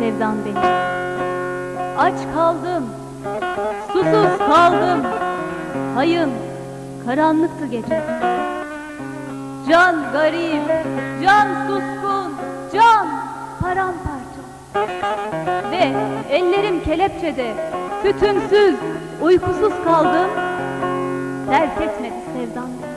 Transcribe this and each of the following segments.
sevdan benim. Aç kaldım, susuz kaldım. Hayın, karanlıktı gece. Can garip, can suskun, can paramparça. Ve ellerim kelepçede, tütünsüz, uykusuz kaldım. Terk etmedi sevdan beni.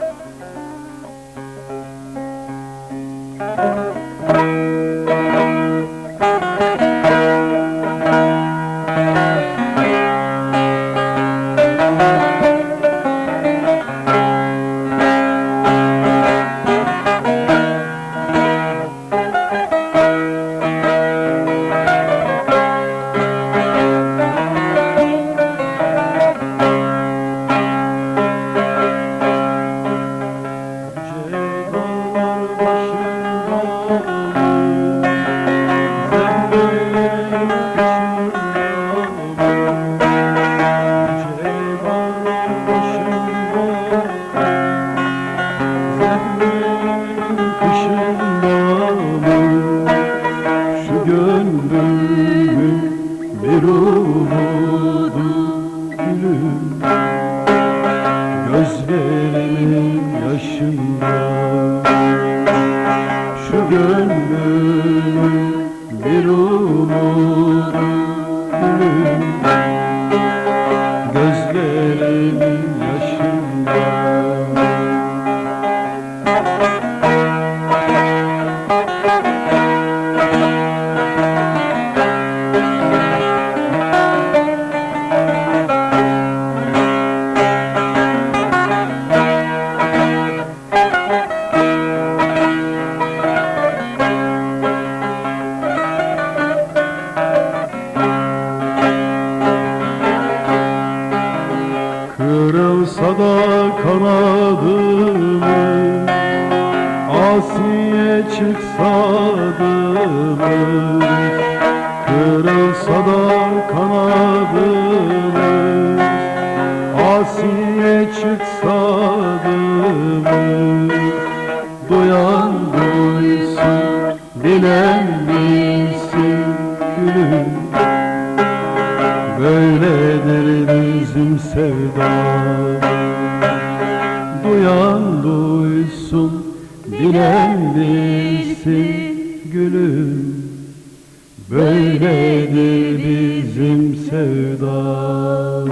Gönlümün bir umudu gülüm. Gözlerimin yaşında Şu gönlümün bir umudu gülüm Kırılsa da kanadımız Asiye çıksa adımız Kırılsa da kanadımız Asiye çıksa adımız Duyan duysun, bilen bilsin gülüm. Böyledir bizim sevdamız bilen bilsin gülüm. Böyledir bizim sevdamız